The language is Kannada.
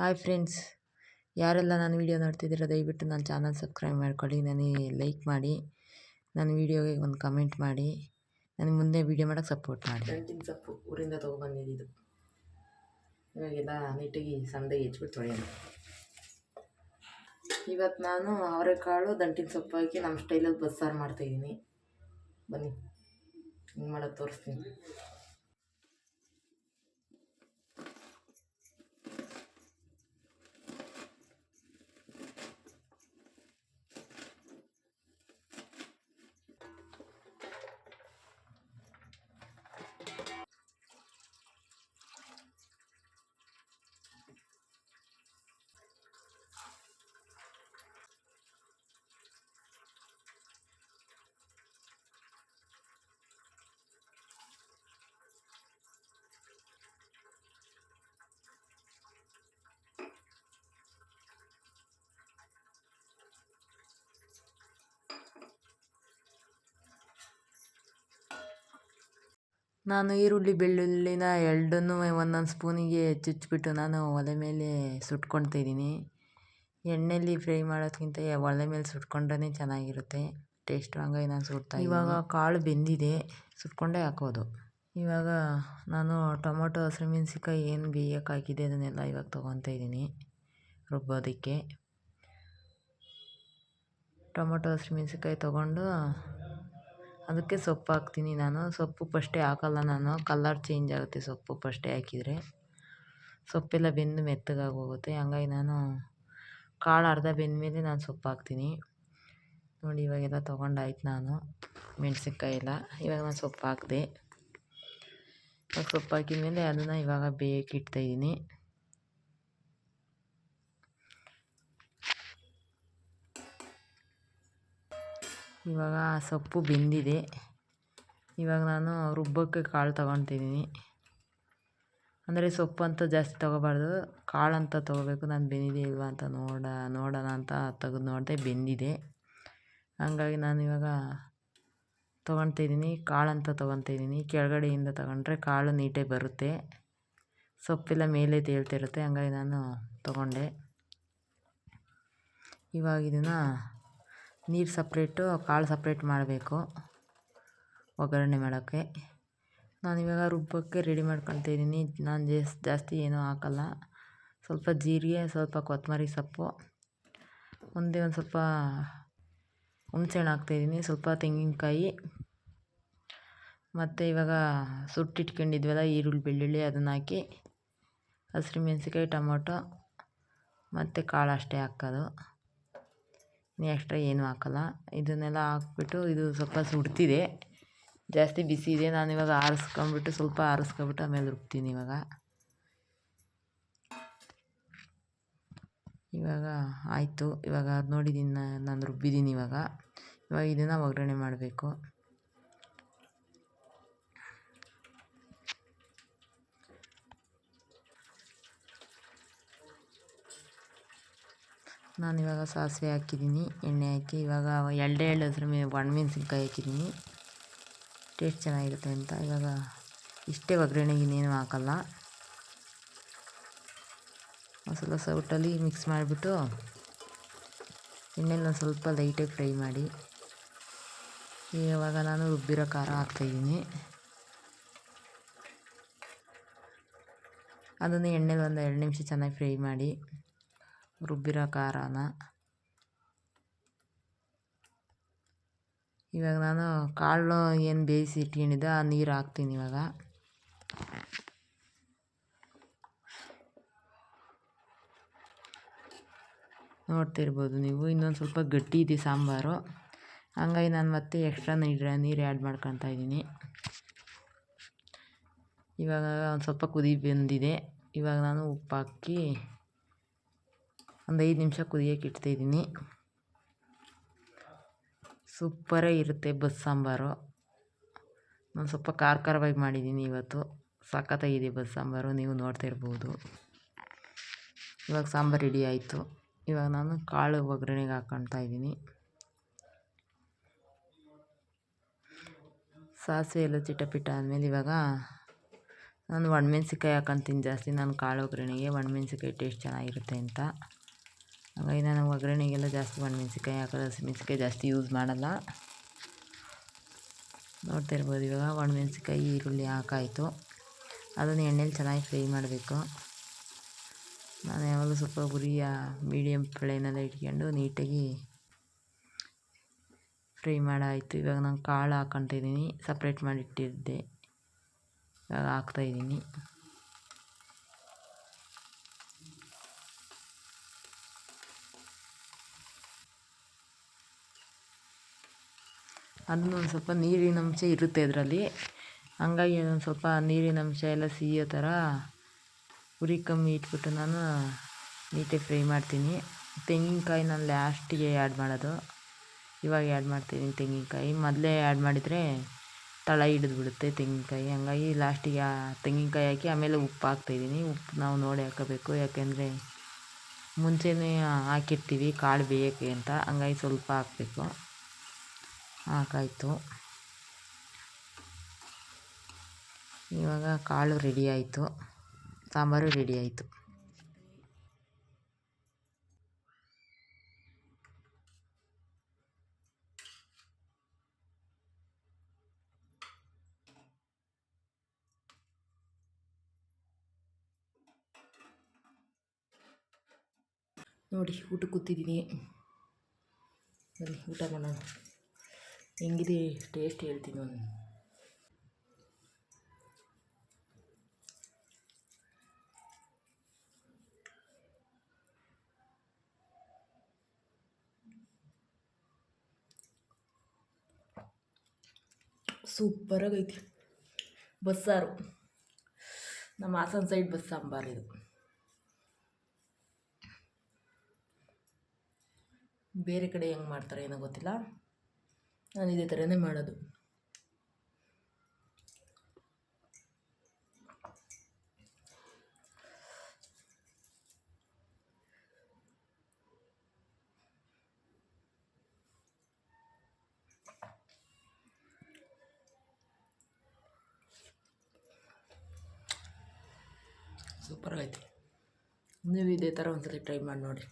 Hi friends. ಯಾರೆಲ್ಲ ನಾನು ವೀಡಿಯೋ ನೋಡ್ತಿದ್ದೀರೋ, ದಯವಿಟ್ಟು ನನ್ನ ಚಾನಲ್ ಸಬ್ಸ್ಕ್ರೈಬ್ ಮಾಡ್ಕೊಳ್ಳಿ. ನನಗೆ ಲೈಕ್ ಮಾಡಿ, ನನ್ನ ವೀಡಿಯೋಗೆ ಒಂದು ಕಮೆಂಟ್ ಮಾಡಿ ನನಗೆ ಮುಂದೆ ವೀಡಿಯೋ ಮಾಡಕ್ಕೆ ಸಪೋರ್ಟ್ ಮಾಡಿ. ದಂಟಿನ ಸೊಪ್ಪು ಊರಿಂದ ತೊಗೊಬಂದಿದ್ದು ಇವಾಗೆಲ್ಲ ನೀಟಾಗಿ ಸಂದೆ ಹೆಚ್ಚಿಬಿಟ್ಟು ತೊಳೆಯೋಣ. ಇವತ್ತು ನಾನು ಅವರೆಕಾಳು ದಂಟಿನ ಸೊಪ್ಪು ಹಾಕಿ ನಮ್ಮ ಸ್ಟೈಲಲ್ಲಿ ಬಸ್ಸಾರು ಮಾಡ್ತಾಯಿದ್ದೀನಿ ಬನ್ನಿ, ಹಿಂಗೆ ಮಾಡೋದು ತೋರಿಸ್ತೀನಿ. ನಾನು ಈರುಳ್ಳಿ ಬೆಳ್ಳುಳ್ಳಿನ ಎರಡನ್ನೂ ಒಂದೊಂದು ಸ್ಪೂನಿಗೆ ಚುಚ್ಚಿಬಿಟ್ಟು ನಾನು ಒಲೆ ಮೇಲೆ ಸುಟ್ಕೊಳ್ತಿದ್ದೀನಿ ಎಣ್ಣೆಯಲ್ಲಿ ಫ್ರೈ ಮಾಡೋದಕ್ಕಿಂತ ಒಲೆ ಮೇಲೆ ಸುಟ್ಕೊಂಡ್ರೇ ಚೆನ್ನಾಗಿರುತ್ತೆ. ಟೇಸ್ಟ್ ಹಂಗಾಗಿ ನಾನು ಸುಡ್ತಾ ಇವಾಗ ಕಾಳು ಬೆಂದಿದೆ. ಸುಟ್ಕೊಂಡೇ ಹಾಕೋದು. ಇವಾಗ ನಾನು ಟೊಮೊಟೊ ಹಸಿಮೆಣ್ಸಿನ್ಕಾಯಿ ಏನು ಬೇಯೋಕೆ ಹಾಕಿದೆ ಅದನ್ನೆಲ್ಲ ಇವಾಗ ತೊಗೊತಾ ಇದ್ದೀನಿ ರುಬ್ಬೋದಕ್ಕೆ. ಟೊಮೊಟೊ ಹಸಿಮೆಣ್ಸಿನ್ಕಾಯಿ ತೊಗೊಂಡು ಅದಕ್ಕೆ ಸೊಪ್ಪು ಹಾಕ್ತೀನಿ ನಾನು. ಸೊಪ್ಪು ಫಸ್ಟೇ ಹಾಕಲ್ಲ ನಾನು. ಕಲ್ಲರ್ ಚೇಂಜ್ ಆಗುತ್ತೆ ಸೊಪ್ಪು ಫಸ್ಟೇ ಹಾಕಿದರೆ. ಸೊಪ್ಪೆಲ್ಲ ಬೆಂದು ಮೆತ್ತಗಾಗಿ ಹೋಗುತ್ತೆ ಹಂಗಾಗಿ ನಾನು ಕಾಳು ಅರ್ಧ ಬೆಂದ ಮೇಲೆ ನಾನು ಸೊಪ್ಪು ಹಾಕ್ತೀನಿ ನೋಡಿ, ಇವಾಗೆಲ್ಲ ತೊಗೊಂಡಾಯ್ತು ನಾನು ಮೆಣಸಿನ್ಕಾಯಿ ಎಲ್ಲ ಇವಾಗ ನಾನು ಸೊಪ್ಪು ಹಾಕಿದೆ ಸೊಪ್ಪು ಹಾಕಿದ ಮೇಲೆ ಅದನ್ನು ಇವಾಗ ಬೇಯಕ್ಕೆ ಇಡ್ತಾಯಿದ್ದೀನಿ ಇವಾಗ ಸೊಪ್ಪು ಬೆಂದಿದೆ. ಇವಾಗ ನಾನು ರುಬ್ಬಕ್ಕೆ ಕಾಳು ತಗೊತಿದ್ದೀನಿ ಅಂದರೆ ಸೊಪ್ಪು ಅಂತ ಜಾಸ್ತಿ ತೊಗೋಬಾರ್ದು, ಕಾಳು ಅಂತ ತೊಗೋಬೇಕು. ನಾನು ಬೆಂದಿದೆ ಇಲ್ವಾ ಅಂತ ನೋಡ, ನೋಡೋಣ ಅಂತ ತೆಗೆದು ನೋಡಿದೆ ಬೆಂದಿದೆ. ಹಂಗಾಗಿ ನಾನು ಇವಾಗ ತೊಗೊತಿದ್ದೀನಿ ಕಾಳು ಅಂತ ತೊಗೊತಿದ್ದೀನಿ ಕೆಳಗಡೆಯಿಂದ ತಗೊಂಡ್ರೆ ಕಾಳು ನೀಟಾಗಿ ಬರುತ್ತೆ. ಸೊಪ್ಪೆಲ್ಲ ಮೇಲೆ ತೇಳ್ತಿರುತ್ತೆ ಹಂಗಾಗಿ ನಾನು ತೊಗೊಂಡೆ. ಇವಾಗ ಇದನ್ನು ನೀರು ಸಪ್ರೇಟು ಕಾಳು ಸಪ್ರೇಟ್ ಮಾಡಬೇಕು. ಒಗ್ಗರಣೆ ಮಾಡೋಕ್ಕೆ. ನಾನಿವಾಗ ರುಬ್ಬಕ್ಕೆ ರೆಡಿ ಮಾಡ್ಕೊಳ್ತಾ ಇದ್ದೀನಿ. ನಾನು ಜಾಸ್, ಜಾಸ್ತಿ ಏನೂ ಹಾಕಲ್ಲ. ಸ್ವಲ್ಪ ಜೀರಿಗೆ, ಸ್ವಲ್ಪ ಕೊತ್ತಂಬರಿ ಸೊಪ್ಪು. ಮುಂದೆ ಒಂದು ಸ್ವಲ್ಪ ಹುಣ್ಸೆಹಣ್ಣು ಹಾಕ್ತಾಯಿದ್ದೀನಿ ಸ್ವಲ್ಪ ತೆಂಗಿನಕಾಯಿ. ಮತ್ತು ಇವಾಗ ಸುಟ್ಟಿಟ್ಕೊಂಡಿದ್ವಲ್ಲ ಈರುಳ್ಳಿ ಬೆಳ್ಳುಳ್ಳಿ ಅದನ್ನು ಹಾಕಿ. ಹಸಿರು ಮೆಣಸಿನ್ಕಾಯಿ, ಟೊಮೊಟೊ. ಮತ್ತು ಕಾಳು ಅಷ್ಟೇ ಹಾಕೋದು. ಎಕ್ಸ್ಟ್ರಾ ಏನೂ ಹಾಕಲ್ಲ. ಇದನ್ನೆಲ್ಲ ಹಾಕ್ಬಿಟ್ಟು ಇದು ಸ್ವಲ್ಪ ಸುಡ್ತಿದೆ. ಜಾಸ್ತಿ ಬಿಸಿ ಇದೆ. ನಾನು ಇವಾಗ ಆರಿಸ್ಕೊಂಬಿಟ್ಟು ಸ್ವಲ್ಪ ಆರಿಸ್ಕೊಂಬಿಟ್ಟು ಆಮೇಲೆ ರುಬ್ತೀನಿ ಇವಾಗ. ಇವಾಗ ಆಯಿತು. ಇವಾಗ ನೋಡಿದ್ದೀನಿ ನಾನು ರುಬ್ಬಿದ್ದೀನಿ ಇವಾಗ. ಇವಾಗ ಇದನ್ನು ಒಗ್ಗರಣೆ ಮಾಡಬೇಕು. ನಾನಿವಾಗ ಸಾಸಿವೆ ಹಾಕಿದ್ದೀನಿ, ಎಣ್ಣೆ ಹಾಕಿ, ಇವಾಗ ಎಳ್ಳೆ ಎಳ್ಳು ಹಸಿರು ಮೇ ಒಣಮೆಣ್ಸಿನ್ಕಾಯಿ ಹಾಕಿದ್ದೀನಿ. ಟೇಸ್ಟ್ ಚೆನ್ನಾಗಿರುತ್ತೆ ಅಂತ. ಇವಾಗ ಇಷ್ಟೇ ಒಗ್ಗರಣೆಗೆ ಇನ್ನೇನು ಹಾಕಲ್ಲ. ಮಸಾಲ ಸೌಟಲ್ಲಿ ಮಿಕ್ಸ್ ಮಾಡಿಬಿಟ್ಟು ಎಣ್ಣೆಲಿ ಒಂದು ಸ್ವಲ್ಪ ಲೈಟಾಗಿ ಫ್ರೈ ಮಾಡಿ. ಇವಾಗ ನಾನು ರುಬ್ಬಿರೋ ಖಾರ ಹಾಕ್ತಾಯಿದ್ದೀನಿ ಅದನ್ನು ಎಣ್ಣೆಲಿ ಒಂದು ಎರಡು ನಿಮಿಷ ಚೆನ್ನಾಗಿ ಫ್ರೈ ಮಾಡಿ. ರುಬ್ಬಿರೋ ಖಾರನ ಇವಾಗ ನಾನು ಕಾಳು ಏನು ಬೇಯಿಸಿ ಇಟ್ಕೊಂಡಿದ್ದೆ, ಆ ನೀರು ಹಾಕ್ತೀನಿ ಇವಾಗ. ನೋಡ್ತಿರ್ಬೋದು ನೀವು, ಇನ್ನೊಂದು ಸ್ವಲ್ಪ ಗಟ್ಟಿ ಇದೆ ಸಾಂಬಾರು. ಹಂಗಾಗಿ ನಾನು ಮತ್ತೆ ಎಕ್ಸ್ಟ್ರಾ ನೀರು ನೀರು ಆ್ಯಡ್ ಮಾಡ್ಕೊತಾ ಇದ್ದೀನಿ. ಇವಾಗ ಒಂದು ಸ್ವಲ್ಪ ಕುದಿ ಬಂದಿದೆ. ಇವಾಗ ನಾನು ಉಪ್ಪು ಹಾಕಿ ಒಂದು ಐದು ನಿಮಿಷ ಕುದಿಯೋಕೆ ಇಡ್ತಾಯಿದ್ದೀನಿ ಸೂಪ್ಪರೇ ಇರುತ್ತೆ ಬಸ್ ಸಾಂಬಾರು. ನಾನು ಸ್ವಲ್ಪ ಖಾರ ಖಾರವಾಗಿ ಮಾಡಿದ್ದೀನಿ ಇವತ್ತು. ಸಖತ್ತಾಗಿದೆ ಬಸ್ ಸಾಂಬಾರು, ನೀವು ನೋಡ್ತಾ ಇರ್ಬೋದು. ಇವಾಗ ಸಾಂಬಾರು ರೆಡಿ ಆಯಿತು. ಇವಾಗ ನಾನು ಕಾಳು ಒಗ್ಗರಣೆಗೆ ಹಾಕೊಳ್ತಾ ಇದ್ದೀನಿ. ಸಾಸಿವೆ ಎಲ್ಲ ಚಿಟಪಿಟ ಆದಮೇಲೆ ಇವಾಗ ನಾನು ಒಣಮೆಣ್ಸಿಕಾಯಿ ಹಾಕೊಂತೀನಿ ಜಾಸ್ತಿ. ನಾನು ಕಾಳು ಒಗ್ಗರಣೆಗೆ ಒಣಮೆಣ್ಸಿಕಾಯಿ ಟೇಸ್ಟ್ ಚೆನ್ನಾಗಿರುತ್ತೆ ಅಂತ. ಹಾಗಾಗಿ ನಾನು ಒಗ್ಗರಣೆಗೆಲ್ಲ ಜಾಸ್ತಿ ಒಣಮೆಣ್ಸಿಕಾಯಿ ಹಸಿ ಹಸಿಮೆಣ್ಸಿಕಾಯಿ ಜಾಸ್ತಿ ಯೂಸ್ ಮಾಡಲ್ಲ. ನೋಡ್ತಾ ಇರ್ಬೋದು, ಇವಾಗ ಒಣಮೆಣ್ಸಿಕಾಯಿ ಈರುಳ್ಳಿ ಹಾಕಾಯಿತು. ಅದನ್ನು ಎಣ್ಣೆಲಿ ಚೆನ್ನಾಗಿ ಫ್ರೈ ಮಾಡಬೇಕು. ನಾನು ಯಾವಾಗಲೂ ಸ್ವಲ್ಪ ಗುರಿಯ ಮೀಡಿಯಮ್ ಫ್ಲೇನೆಲ್ಲ ಇಟ್ಕೊಂಡು ನೀಟಾಗಿ ಫ್ರೈ ಮಾಡಾಯಿತು. ಇವಾಗ ನಾನು ಕಾಳು ಹಾಕ್ಕೊತಿದ್ದೀನಿ ಸಪ್ರೇಟ್ ಮಾಡಿಟ್ಟಿದ್ದೆ ಇವಾಗ ಹಾಕ್ತಾಯಿದ್ದೀನಿ ಅದನ್ನು ಒಂದು ಸ್ವಲ್ಪ ನೀರಿನ ಅಂಶ ಇರುತ್ತೆ ಅದರಲ್ಲಿ ಹಂಗಾಗಿ ಒಂದು ಸ್ವಲ್ಪ ನೀರಿನ ಅಂಶ ಎಲ್ಲ ಸಿಹಿಯೋ ಥರ ಉರಿ ಕಮ್ಮಿ ಇಟ್ಬಿಟ್ಟು ನಾನು ನೀಟಾಗಿ ಫ್ರೈ ಮಾಡ್ತೀನಿ. ತೆಂಗಿನಕಾಯಿ ನಾನು ಲಾಸ್ಟಿಗೆ ಆ್ಯಡ್ ಮಾಡೋದು. ಇವಾಗ ಆ್ಯಡ್ ಮಾಡ್ತೀನಿ ತೆಂಗಿನಕಾಯಿ. ಮೊದಲೇ ಆ್ಯಡ್ ಮಾಡಿದರೆ ತಳ ಹಿಡಿದು ಬಿಡುತ್ತೆ ತೆಂಗಿನಕಾಯಿ. ಹಂಗಾಗಿ ಲಾಸ್ಟಿಗೆ ಆ ತೆಂಗಿನಕಾಯಿ ಹಾಕಿ ಆಮೇಲೆ ಉಪ್ಪು ಹಾಕ್ತಾಯಿದ್ದೀನಿ. ಉಪ್ಪು ನಾವು ನೋಡಿ ಹಾಕೋಬೇಕು. ಯಾಕೆಂದರೆ ಮುಂಚೆನೇ ಹಾಕಿರ್ತೀವಿ ಕಾಳು ಬೇಯೋಕ್ಕೆ ಅಂತ. ಹಂಗಾಗಿ ಸ್ವಲ್ಪ ಹಾಕಬೇಕು. ಹಾಕಾಯಿತು ಇವಾಗ ಕಾಳು ರೆಡಿ ಆಯಿತು. ಸಾಂಬಾರು ರೆಡಿ ಆಯಿತು. ನೋಡಿ ಊಟ ಕೂತಿದ್ದೀನಿ. ಬನ್ನಿ ಊಟ ಮಾಡೋಣ. ಹೆಂಗಿದೆ? ಟೇಸ್ಟ್ ಹೇಳ್ತೀನಿ ಒಂದು. ಸೂಪರಾಗೈತಿ. ಬಸ್ಸಾರು. ನಮ್ಮ ಹಾಸನ ಸೈಡ್ ಬಸ್ ಸಾಂಬಾರು ಇದು. ಬೇರೆ ಕಡೆ ಹೆಂಗೆ ಮಾಡ್ತಾರೆ ಏನೋ ಗೊತ್ತಿಲ್ಲ. ನಾನು ಇದೇ ಥರನೇ ಮಾಡೋದು. ಸೂಪರ್ ಆಯ್ತು ನೀವು ಇದೇ ಥರ ಒಂದ್ಸಲಿ ಟ್ರೈ ಮಾಡಿ ನೋಡಿ.